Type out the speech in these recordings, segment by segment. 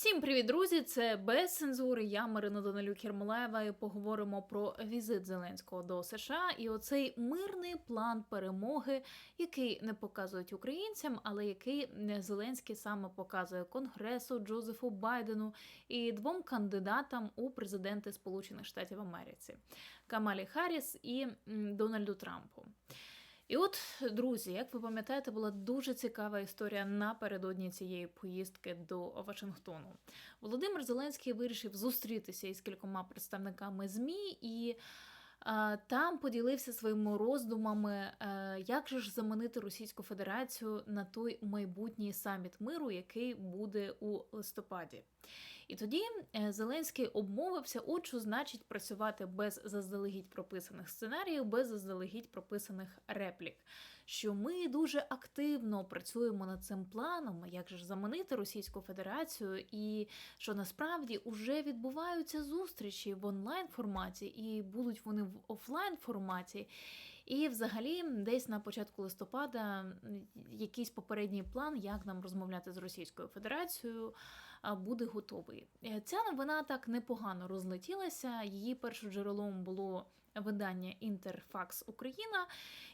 Всім привіт, друзі! Це без цензури. Я Марина Данилюк Єрмолаєва і поговоримо про візит Зеленського до США і оцей мирний план перемоги, який не показують українцям, але який Зеленський саме показує Конгресу Джозефу Байдену і двом кандидатам у президенти Сполучених Штатів Америці Камалі Харріс і Дональду Трампу. І от, друзі, як ви пам'ятаєте, була дуже цікава історія напередодні цієї поїздки до Вашингтону. Володимир Зеленський вирішив зустрітися із кількома представниками ЗМІ і. Там поділився своїми роздумами, е, як же ж заманити Російську Федерацію на той майбутній саміт миру, який буде у листопаді. І тоді е, Зеленський обмовився, от що значить працювати без заздалегідь прописаних сценаріїв, без заздалегідь прописаних реплік. Що ми дуже активно працюємо над цим планом, як же заманити Російську Федерацію, і що насправді вже відбуваються зустрічі в онлайн форматі, і будуть вони в офлайн форматі. І взагалі, десь на початку листопада якийсь попередній план, як нам розмовляти з Російською Федерацією, буде готовий. Е, Ця новина так непогано розлетілася. Її першим джерелом було видання Інтерфакс Україна.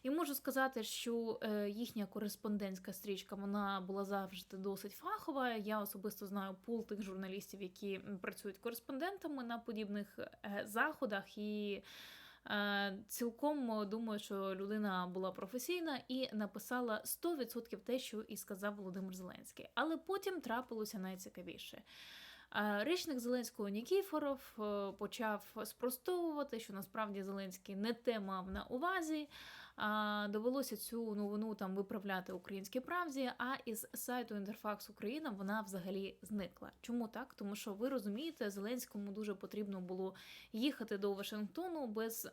І можу сказати, що е, їхня кореспондентська стрічка вона була завжди досить фахова. Я особисто знаю пул тих журналістів, які працюють кореспондентами на подібних е, заходах. І Цілком думаю, що людина була професійна і написала 100% те, що і сказав Володимир Зеленський. Але потім трапилося найцікавіше. Е, Речник Зеленського Нікіфоров е, почав спростовувати, що насправді Зеленський не те мав на увазі. Довелося цю новину там виправляти українській правді. А із сайту Інтерфакс Україна вона взагалі зникла. Чому так? Тому що ви розумієте, Зеленському дуже потрібно було їхати до Вашингтону без.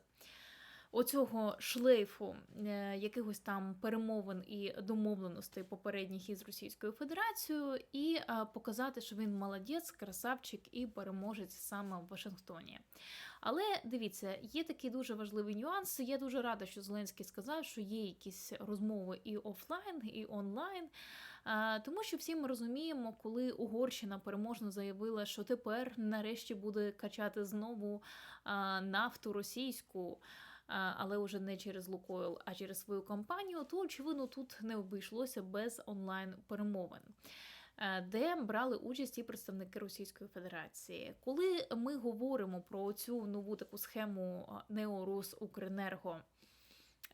Оцього шлейфу е, якихось там перемовин і домовленостей попередніх із Російською Федерацією, і е, показати, що він молодець, красавчик і переможець саме в Вашингтоні. Але дивіться, є такий дуже важливий нюанс. Я дуже рада, що Зеленський сказав, що є якісь розмови і офлайн, і онлайн. Е, Тому що всі ми розуміємо, коли Угорщина переможно заявила, що тепер нарешті буде качати знову нафту російську. Але вже не через Лукойл, а через свою компанію, то очевидно тут не обійшлося без онлайн перемовин. е, Де брали участь і представники Російської Федерації, коли ми говоримо про цю нову таку схему Неорус Укренерго,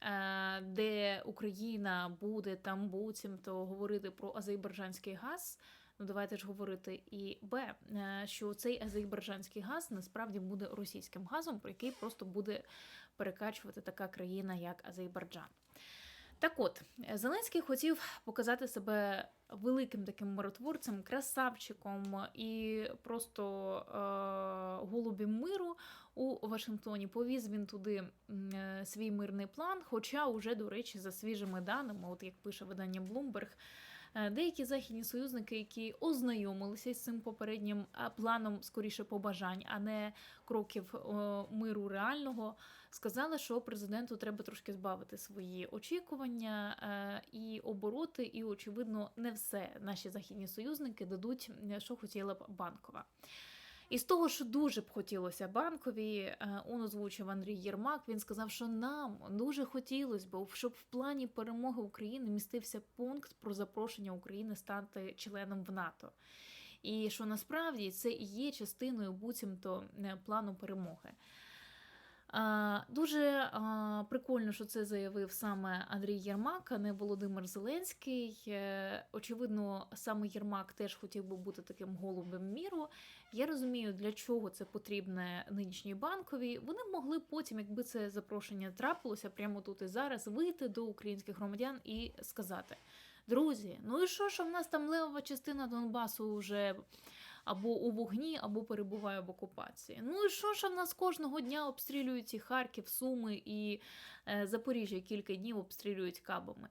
е, де Україна буде там буцімто говорити про азербайджанський газ. Ну, давайте ж говорити і Б, е, що цей азербайджанський газ насправді буде російським газом, про який просто буде перекачувати така країна, як Азербайджан. Так от, Зеленський хотів показати себе великим таким миротворцем, красавчиком і просто е, голубім миру у Вашингтоні. Повіз він туди е, свій мирний план. Хоча, уже, до речі, за свіжими даними, от як пише видання Bloomberg, е, деякі західні союзники, які ознайомилися з цим попереднім планом, скоріше побажань, а не кроків е, миру реального, сказали, що президенту треба трошки збавити свої очікування е, і обороти, і, очевидно, не все наші західні союзники дадуть, е, що хотіла б банкова. І з того, що дуже б хотілося банкові, е, он озвучив Андрій Єрмак. Він сказав, що нам дуже хотілося б, щоб в плані перемоги України містився пункт про запрошення України стати членом в НАТО. І що насправді це і є частиною буцімто плану перемоги. Дуже прикольно, що це заявив саме Андрій Єрмак, а не Володимир Зеленський. Е, Очевидно, саме Єрмак теж хотів би бути таким голубем міру. Я розумію, для чого це потрібне нинішній банковій. Вони могли потім, якби це запрошення трапилося прямо тут і зараз, вийти до українських громадян і сказати: друзі, ну і що, що в нас там левова частина Донбасу вже або у вогні, або перебуває в окупації. Ну і що ж в нас кожного дня обстрілюють і Харків, Суми і е, Запоріжжя кілька днів обстрілюють кабами.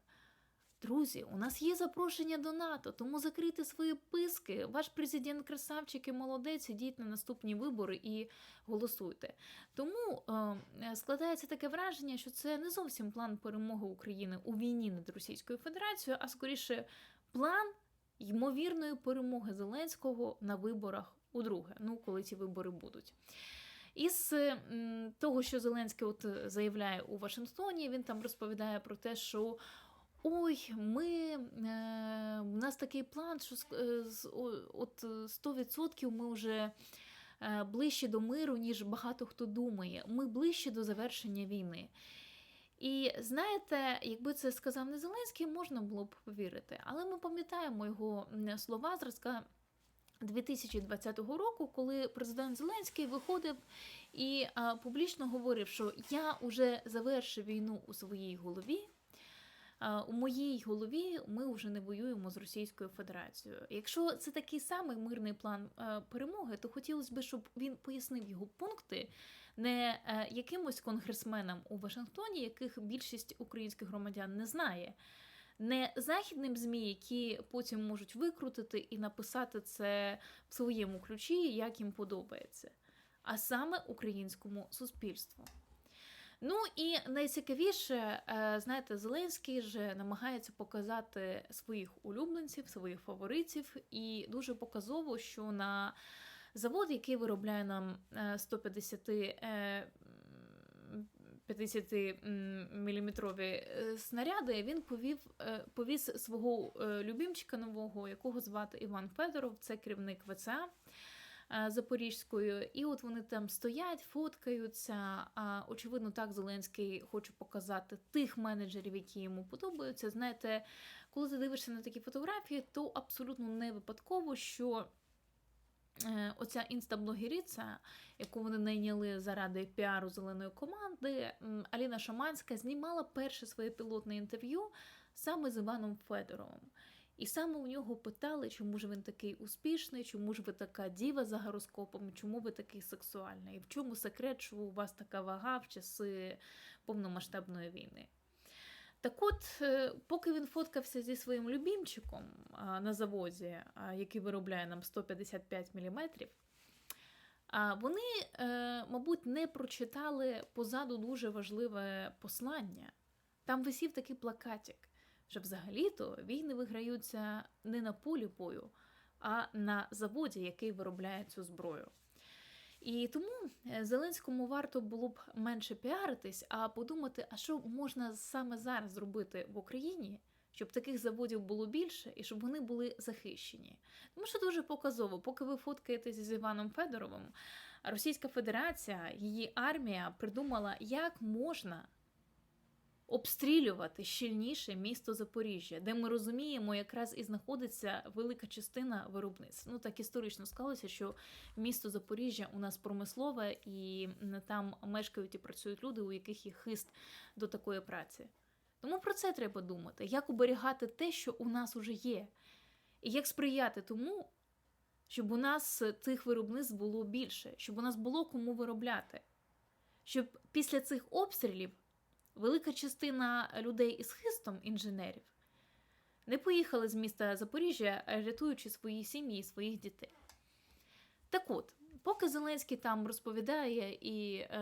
Друзі, у нас є запрошення до НАТО, тому закрийте свої писки. Ваш президент красавчик і молодець, ідіть на наступні вибори і голосуйте. Тому е, складається таке враження, що це не зовсім план перемоги України у війні над Російською Федерацією, а скоріше план ймовірної перемоги Зеленського на виборах удруге, ну коли ці вибори будуть. Із того, що Зеленський от е, заявляє у Вашингтоні, він там розповідає про те, що ой, ми, е, у нас такий план, що е, от е, 100% ми вже е, ближче до миру, ніж багато хто думає. Ми ближче до завершення війни. І знаєте, якби це сказав не Зеленський, можна було б повірити. Але ми пам'ятаємо його слова зразка 2020 року, коли президент Зеленський виходив і а, публічно говорив, що я вже завершив війну у своїй голові. У моїй голові ми вже не воюємо з Російською Федерацією. Якщо це такий самий мирний план е, перемоги, то хотілося б, щоб він пояснив його пункти не е, якимось конгресменам у Вашингтоні, яких більшість українських громадян не знає, не західним ЗМІ, які потім можуть викрутити і написати це в своєму ключі, як їм подобається, а саме українському суспільству. Ну і найцікавіше, е, знаєте, Зеленський же намагається показати своїх улюбленців, своїх фаворитів, і дуже показово, що на завод, який виробляє нам е, 150 е, 50 міліметрові снаряди, він повів, е, повіз свого е, любімчика нового, якого звати Іван Федоров, це керівник ВЦА. е, Запорізькою, і от вони там стоять, фоткаються. А очевидно, так Зеленський хоче показати тих менеджерів, які йому подобаються. Знаєте, коли ти дивишся на такі фотографії, то абсолютно не випадково, що е, оця інстаблогериця, яку вони найняли заради піару зеленої команди, Аліна Шаманська знімала перше своє пілотне інтерв'ю саме з Іваном Федоровим. І саме у нього питали, чому ж він такий успішний, чому ж ви така діва за гороскопом, чому ви такий сексуальний, і в чому секрет, що у вас така вага в часи повномасштабної війни. Так от, е, поки він фоткався зі своїм любімчиком на заводі, який виробляє нам 155 мм, вони, е, мабуть, не прочитали позаду дуже важливе послання. Там висів такий плакатик, що взагалі-то війни виграються не на полі бою, а на заводі, який виробляє цю зброю. І тому е, Зеленському варто було б менше піаритись, а подумати, а що можна саме зараз зробити в Україні, щоб таких заводів було більше і щоб вони були захищені. Тому що дуже показово, поки ви фоткаєтесь з Іваном Федоровим, Російська Федерація, її армія придумала, як можна обстрілювати щільніше місто Запоріжжя, де ми розуміємо, якраз і знаходиться велика частина виробництв. Ну так історично склалося, що місто Запоріжжя у нас промислове, і там мешкають і працюють люди, у яких є хист до такої праці. Тому про це треба думати, як уберігати те, що у нас уже є, і як сприяти тому, щоб у нас цих виробництв було більше, щоб у нас було кому виробляти, щоб після цих обстрілів велика частина людей із хистом інженерів не поїхали з міста Запоріжжя, рятуючи свої сім'ї і своїх дітей. Так от, поки Зеленський там розповідає і е,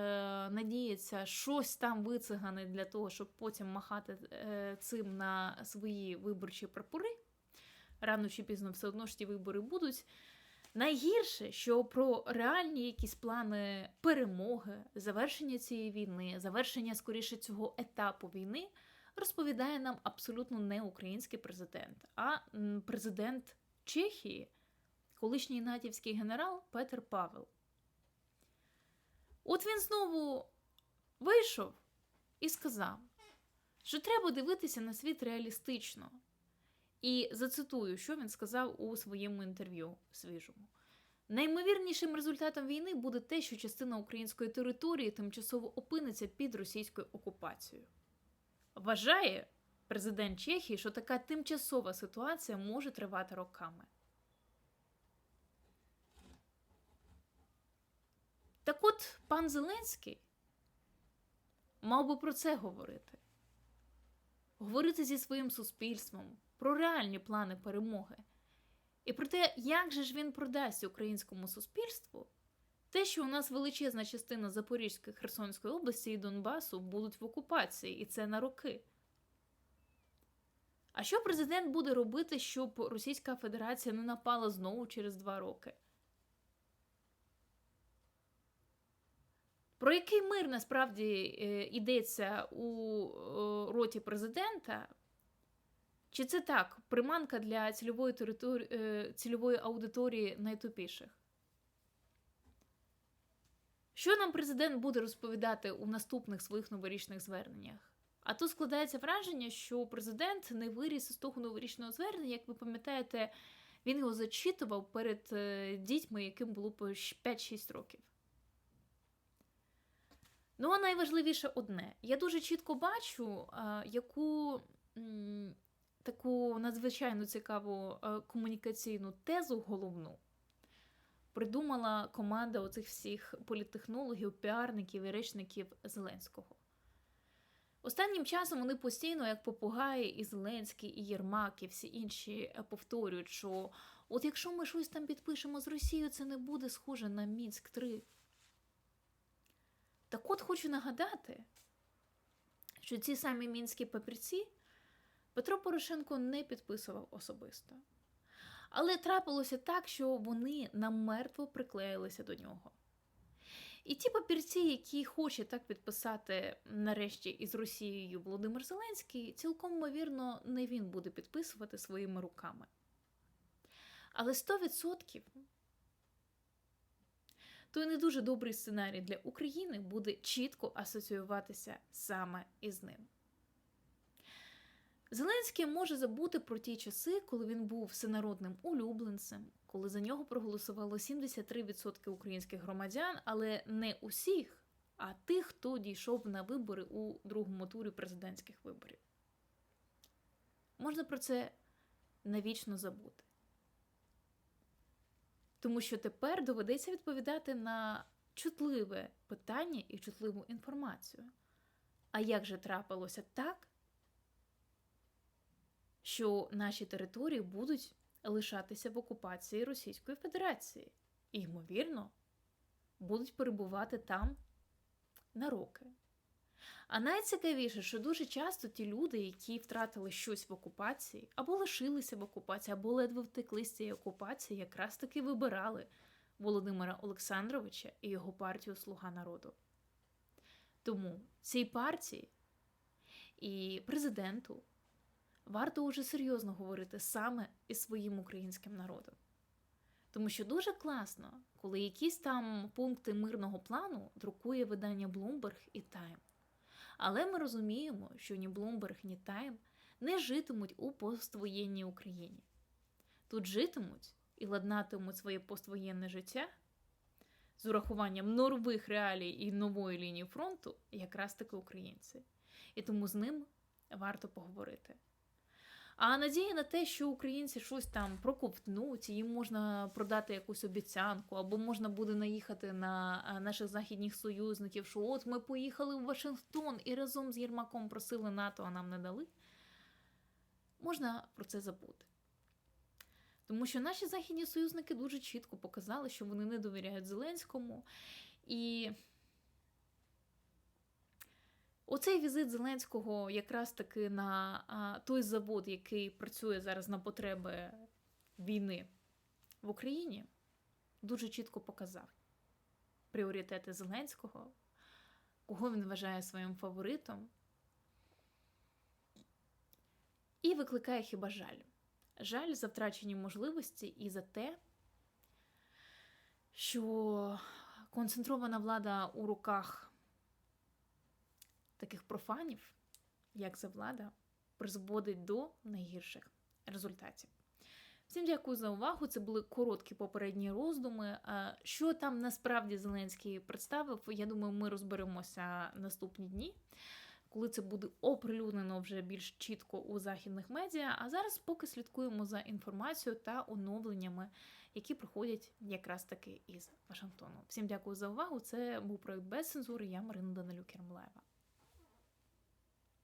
надіється щось там вицигане для того, щоб потім махати е, цим на свої виборчі прапори, рано чи пізно все одно ж ті вибори будуть. Найгірше, що про реальні якісь плани перемоги, завершення цієї війни, завершення скоріше цього етапу війни розповідає нам абсолютно не український президент, а президент Чехії, колишній натівський генерал Петер Павел. От він знову вийшов і сказав, що треба дивитися на світ реалістично. І зацитую, що він сказав у своєму інтерв'ю свіжому. Наймовірнішим результатом війни буде те, що частина української території тимчасово опиниться під російською окупацією. Вважає президент Чехії, що така тимчасова ситуація може тривати роками. Так от пан Зеленський мав би про це говорити. Говорити зі своїм суспільством про реальні плани перемоги. І про те, як же ж він продасть українському суспільству те, що у нас величезна частина Запорізької, Херсонської області і Донбасу будуть в окупації, і це на роки. А що президент буде робити, щоб Російська Федерація не напала знову через два роки? Про який мир насправді е, йдеться у е, роті президента? Чи це так, приманка для цільової, території, е, цільової аудиторії найтупіших? Що нам президент буде розповідати у наступних своїх новорічних зверненнях? А тут складається враження, що президент не виріс з того новорічного звернення, як ви пам'ятаєте, він його зачитував перед е, дітьми, яким було по 5-6 років. Ну, а найважливіше одне. Я дуже чітко бачу, яку таку надзвичайно цікаву е, комунікаційну тезу головну придумала команда оцих всіх політтехнологів, піарників і речників Зеленського. Останнім часом вони постійно, як попугаї, і Зеленський, і Єрмак, і всі інші е, повторюють, що от якщо ми щось там підпишемо з Росією, це не буде схоже на Мінськ 3. Так от хочу нагадати, що ці самі мінські папірці Петро Порошенко не підписував особисто. Але трапилося так, що вони намертво приклеїлися до нього. І ті папірці, які хоче так підписати нарешті із Росією Володимир Зеленський, цілком ймовірно, не він буде підписувати своїми руками. Але 100% той не дуже добрий сценарій для України буде чітко асоціюватися саме із ним. Зеленський може забути про ті часи, коли він був всенародним улюбленцем, коли за нього проголосувало 73% українських громадян, але не усіх, а тих, хто дійшов на вибори у другому турі президентських виборів. Можна про це навічно забути. Тому що тепер доведеться відповідати на чутливе питання і чутливу інформацію. А як же трапилося так, що наші території будуть лишатися в окупації Російської Федерації і, ймовірно, будуть перебувати там на роки. А найцікавіше, що дуже часто ті люди, які втратили щось в окупації, або лишилися в окупації, або ледве втекли з цієї окупації, якраз таки вибирали Володимира Олександровича і його партію Слуга народу. Тому цій партії і президенту варто уже серйозно говорити саме із своїм українським народом. Тому що дуже класно, коли якісь там пункти мирного плану друкує видання Bloomberg і Time. Але ми розуміємо, що ні Bloomberg, ні Time не житимуть у поствоєнній Україні. Тут житимуть і ладнатимуть своє поствоєнне життя з урахуванням нових реалій і нової лінії фронту, якраз таки українці. І тому з ним варто поговорити. А надія на те, що українці щось там проковтнуть, їм можна продати якусь обіцянку, або можна буде наїхати на наших західних союзників, що от ми поїхали в Вашингтон і разом з Єрмаком просили НАТО, а нам не дали. Можна про це забути. Тому що наші західні союзники дуже чітко показали, що вони не довіряють Зеленському. І Оцей візит Зеленського якраз таки на а, той завод, який працює зараз на потреби війни в Україні, дуже чітко показав пріоритети Зеленського, кого він вважає своїм фаворитом, і викликає хіба жаль. Жаль за втрачені можливості і за те, що концентрована влада у руках таких профанів, як за влада, призводить до найгірших результатів. Всім дякую за увагу. Це були короткі попередні роздуми. Що там насправді Зеленський представив, я думаю, ми розберемося наступні дні, коли це буде оприлюднено вже більш чітко у західних медіа. А зараз поки слідкуємо за інформацією та оновленнями, які приходять якраз таки із Вашингтону. Всім дякую за увагу. Це був проект без цензури. Я Марина Данилюк Кермлаєва.